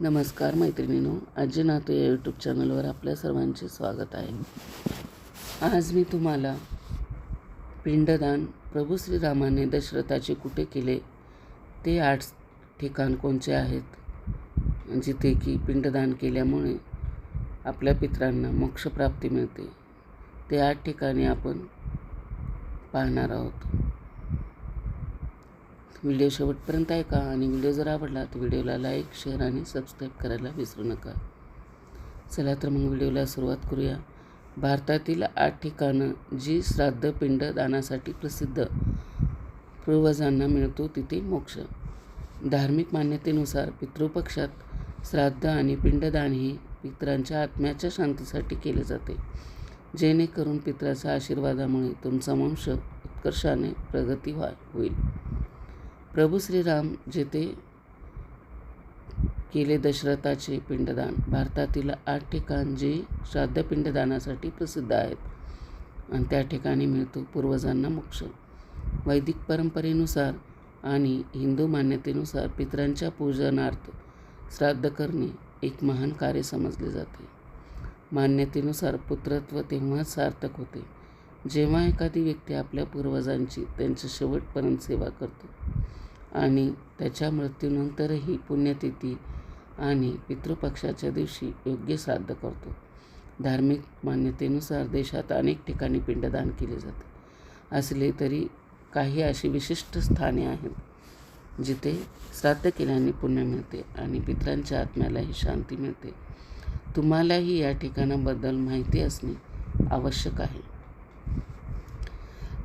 नमस्कार मैत्रिणींनो आजी या यूट्यूब चॅनलवर आपल्या सर्वांचे स्वागत आहे. आज मी तुम्हाला पिंडदान प्रभू श्रीरामाने दशरथाचे कुठे केले ते आठ ठिकाण कोणते आहेत? जिथे की पिंडदान केल्यामुळे आपल्या पितरांना मोक्षप्राप्ती मिळते ते आठ ठिकाणी आपण पाहणार आहोत. व्हिडिओ शेवटपर्यंत ऐका आणि व्हिडिओ जर आवडला तर व्हिडिओला लाईक शेअर आणि सबस्क्राईब करायला विसरू नका. चला तर मग व्हिडिओला सुरुवात करूया. भारतातील आठ ठिकाणं जी श्राद्ध पिंड दानासाठी प्रसिद्ध पूर्वजांना मिळतो तिथे मोक्ष. धार्मिक मान्यतेनुसार पितृपक्षात श्राद्ध आणि पिंडदान हे पितरांच्या आत्म्याच्या शांतीसाठी केले जाते. जेणेकरून पितराच्या आशीर्वादामुळे तुमचा वंश उत्कर्षाने प्रगती व्हा होईल. प्रभू श्रीराम जेथे केले दशरथाचे पिंडदान भारतातील आठ ठिकाण जे श्राद्ध पिंडदानासाठी प्रसिद्ध आहेत आणि त्या ठिकाणी मिळतो पूर्वजांना मोक्ष. वैदिक परंपरेनुसार आणि हिंदू मान्यतेनुसार पितरांच्या पूजनार्थ श्राद्ध करणे एक महान कार्य समजले जाते. मान्यतेनुसार पुत्रत्व तेव्हाच सार्थक होते जेव्हा एखादी व्यक्ती आपल्या पूर्वजांची त्यांच्या शेवटपर्यंत सेवा करतो. आणि त्याच्या मृत्यूनंतरही पुण्यतिथी आणि पितृपक्षाच्या दिवशी योग्य श्राद्ध करतो. धार्मिक मान्यतेनुसार देशात अनेक ठिकाणी पिंडदान केले जाते. असले तरी काही अशी विशिष्ट स्थाने आहेत जिथे श्राद्ध केल्याने पुण्य मिळते आणि पितरांच्या आत्म्यालाही शांती मिळते. तुम्हालाही या ठिकाणाबद्दल माहिती असणे आवश्यक आहे.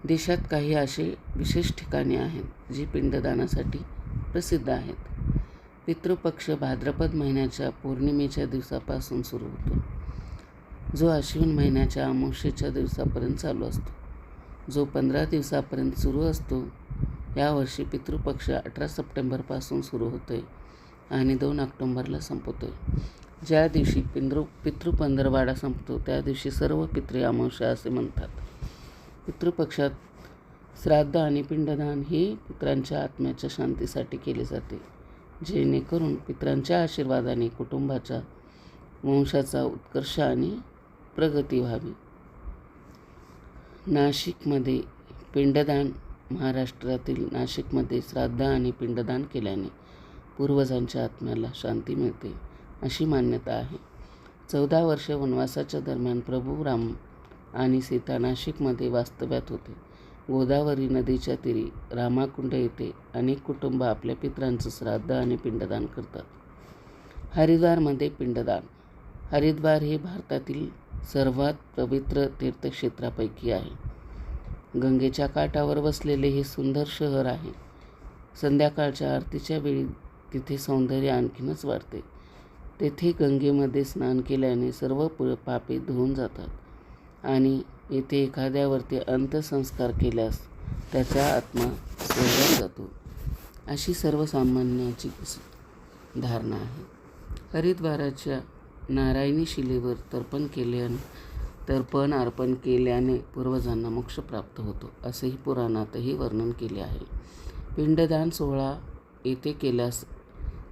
देशात काही असे विशेष ठिकाणे आहेत जी पिंडदानासाठी प्रसिद्ध आहेत. पितृपक्ष भाद्रपद महिन्याच्या पौर्णिमेच्या दिवसापासून सुरू होतो. जो आश्विन महिन्याच्या अमावस्येच्या दिवसापर्यंत चालू असतो. जो पंधरा दिवसापर्यंत सुरू असतो यावर्षी पितृपक्ष अठरा सप्टेंबरपासून सुरू होतो आहे आणि दोन ऑक्टोंबरला संपतो आहे ज्या दिवशी पिंद्र पितृपंधरवाडा संपतो त्या दिवशी सर्व पितृ अमावस्या असे म्हणतात. पितृपक्षात श्राद्ध आणि पिंडदान हे पितरांच्या आत्म्याच्या शांतीसाठी केले जाते जेणेकरून पितरांच्या आशीर्वादाने कुटुंबाच्या वंशाचा उत्कर्ष आणि प्रगती व्हावी. नाशिकमध्ये पिंडदान महाराष्ट्रातील नाशिकमध्ये श्राद्ध आणि पिंडदान केल्याने पूर्वजांच्या आत्म्याला शांती मिळते अशी मान्यता आहे. चौदा वर्ष वनवासाच्या दरम्यान प्रभू राम आणि सीता नाशिकमध्ये वास्तव्यात होते. गोदावरी नदीच्या तीरी रामाकुंड येथे अनेक कुटुंब आपल्या पितरांचं श्राद्ध आणि पिंडदान करतात. हरिद्वारमध्ये पिंडदान. हरिद्वार हे भारतातील सर्वात पवित्र तीर्थक्षेत्रापैकी आहे. गंगेच्या काठावर वसलेले हे सुंदर शहर आहे. संध्याकाळच्या आरतीच्या वेळी तिथे सौंदर्य आणखीनच वाढते. तेथे गंगेमध्ये स्नान केल्याने सर्व प पापे धुवून जातात. आणि येथे एखाद्यावरती अंत्यसंस्कार केल्यास त्याचा आत्मा स्वर्गात जातो. अशी सर्वसामान्याची धारणा आहे. हरिद्वाराच्या नारायणी शिलेवर तर्पण केल्याने तर्पण अर्पण केल्याने पूर्वजांना मोक्ष प्राप्त होतो असेही पुराणातही वर्णन केले आहे. पिंडदान सोहळा येथे केल्यास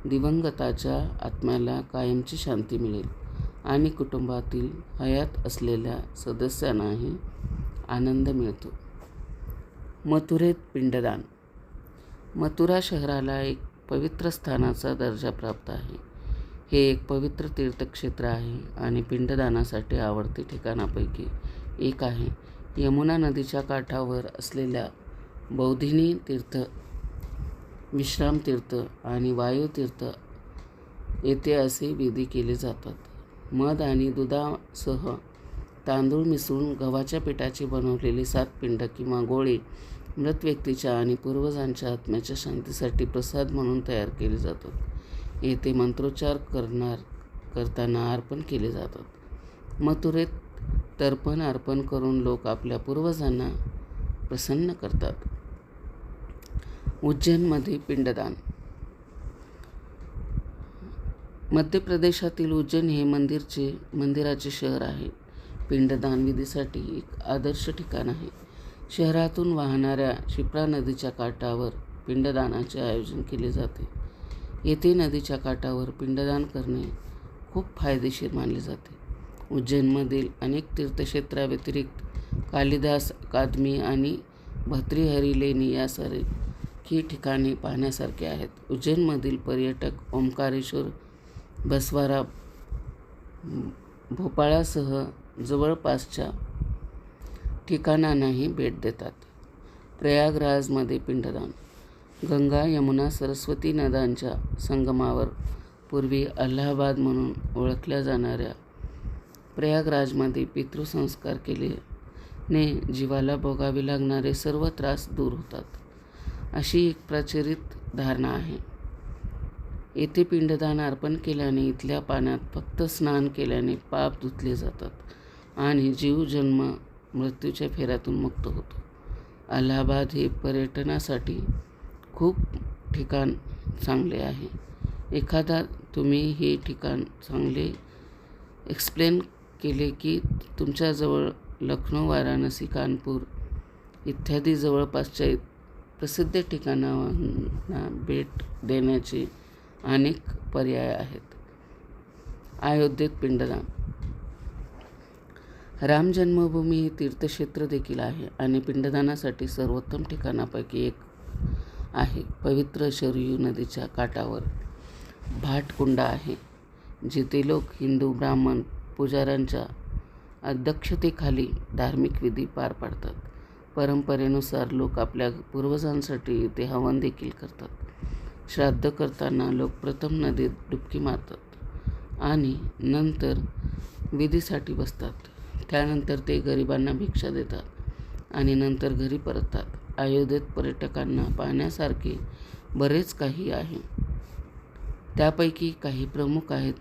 दिवंगताच्या आत्म्याला कायमची शांती मिळेल. आणि कुटुंबातील हयात असलेल्या सदस्यांनाही आनंद मिळतो. मथुरेत पिंडदान. मथुरा शहराला एक पवित्र स्थानाचा दर्जा प्राप्त आहे. हे एक पवित्र तीर्थक्षेत्र आहे आणि पिंडदानासाठी आवडते ठिकाणापैकी एक आहे. यमुना नदीच्या काठावर असलेल्या बौधिनी तीर्थ विश्राम तीर्थ आणि वायुतीर्थ येथे असे विधी केले जातात. मध आणि दुधासह तांदूळ मिसळून गव्हाच्या पिठाची बनवलेली सात पिंड किंवा गोळे मृत व्यक्तीच्या आणि पूर्वजांच्या आत्म्याच्या शांतीसाठी प्रसाद म्हणून तयार केले जातात. येथे मंत्रोच्चार करणार करताना अर्पण केले जातात. मथुरेत तर्पण अर्पण करून लोक आपल्या पूर्वजांना प्रसन्न करतात. उज्जैनमध्ये पिंडदान मध्य प्रदेशातील उज्जैन हे मंदिरचे मंदिराचे शहर आहे. पिंडदान विधीसाठी एक आदर्श ठिकाण आहे. शहरातून वाहणाऱ्या शिप्रा नदीच्या काठावर पिंडदानाचे आयोजन केले जाते. येथे नदीच्या काठावर पिंडदान करणे खूप फायदेशीर मानले जाते. उज्जैनमधील अनेक तीर्थक्षेत्राव्यतिरिक्त कालिदास अकादमी आणि भत्रीहरी लेणी यासारखी ठिकाणे पाहण्यासारखी आहेत. उज्जैनमधील पर्यटक ओंकारेश्वर बसवारा भोपाळासह जवळपासच्या ठिकाणांनाही भेट देतात. प्रयागराजमध्ये पिंडदान गंगा यमुना सरस्वती नद्यांच्या संगमावर पूर्वी अलाहाबाद म्हणून ओळखल्या जाणाऱ्या प्रयागराजमध्ये पितृसंस्कार केल्याने जीवाला भोगावे लागणारे सर्व त्रास दूर होतात अशी एक प्रचलित धारणा आहे. येथे पिंडदान अर्पण केल्याने इथल्या पाण्यात फक्त स्नान केल्याने पाप धुतले जातात आणि जीव जन्म मृत्यूच्या फेऱ्यातून मुक्त होतो. अलाहाबाद हे पर्यटनासाठी खूप ठिकाण चांगले आहे. एखादा तुम्ही हे ठिकाण चांगले एक्सप्लेन केले की तुमच्याजवळ लखनौ वाराणसी कानपूर इत्यादी जवळपासच्या प्रसिद्ध ठिकाणांना भेट देण्याचे अनेक पर्याय आहेत. अयोध्येत पिंडदान. राम जन्मभूमी हे तीर्थक्षेत्र देखील आहे आणि पिंडदानासाठी सर्वोत्तम ठिकाणापैकी एक आहे. पवित्र शरयू नदीच्या काठावर भाटकुंड आहे जिथे लोक हिंदू ब्राह्मण पुजाऱ्यांच्या अध्यक्षतेखाली धार्मिक विधी पार पाडतात. परंपरेनुसार लोक आपल्या पूर्वजांसाठी इथे हवन देखील करतात. श्राद्ध करताना लोक प्रथम नदीत डुबकी मारतात आणि नंतर विधीसाठी बसतात. त्यानंतर ते गरिबांना भिक्षा देतात आणि नंतर घरी परततात. अयोध्येत पर्यटकांना पाहण्यासारखे बरेच काही आहे. त्यापैकी काही प्रमुख आहेत.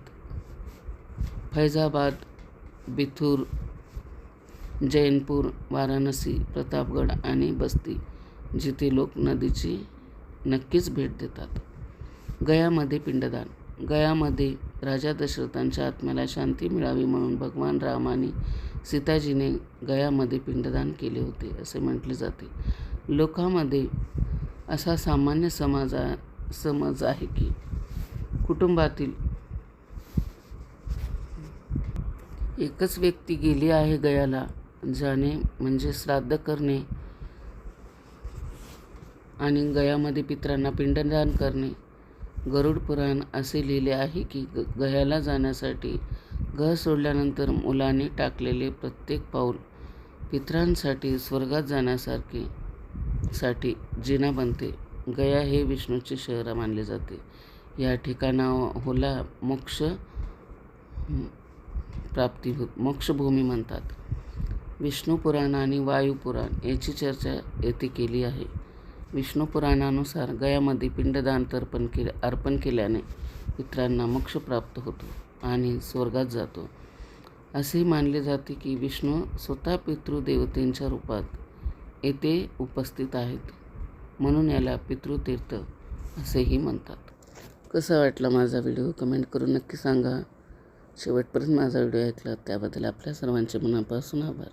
फैजाबाद बिथूर जैनपूर वाराणसी प्रतापगड आणि बस्ती जिथे लोक नदीची नक्कीच भेट देतात. गयामध्ये पिंडदान. गयामध्ये राजा दशरथांच्या आत्म्याला शांती मिळावी म्हणून भगवान रामाने सीताजीने गयामध्ये पिंडदान केले होते असे म्हटले जाते. लोकांमध्ये असा सामान्य समाजा समज आहे की कुटुंबातील एकच व्यक्ती गेली आहे गयाला जाणे म्हणजे श्राद्ध करणे आणि गयामध्ये पितरांना पिंडदान करणे. गरुड पुराण असे लिहिले आहे की ग गयाला जाण्यासाठी घर सोडल्यानंतर मुलाने टाकलेले प्रत्येक पाऊल पितरांसाठी स्वर्गात जाण्यासारखे साठी जिना बनते. गया हे विष्णूचे शहर मानले जाते. या ठिकाणाला मोक्ष प्राप्ती मोक्षभूमी म्हणतात. विष्णू पुराण आणि वायू पुराण याची चर्चा येथे केली आहे. विष्णुपुराणानुसार गयामध्ये पिंडदान तर्पण के अर्पण केल्याने पितरांना मोक्ष प्राप्त होतो आणि स्वर्गात जातो. असे मानले जाते की विष्णू स्वतः पितृदेवतेंच्या रूपात येथे उपस्थित आहेत. म्हणून याला पितृतीर्थ असेही म्हणतात. कसा वाटला माझा व्हिडिओ? कमेंट करून नक्की सांगा. शेवटपर्यंत माझा व्हिडिओ ऐकला त्याबद्दल आपल्या सर्वांचे मनापासून आभार.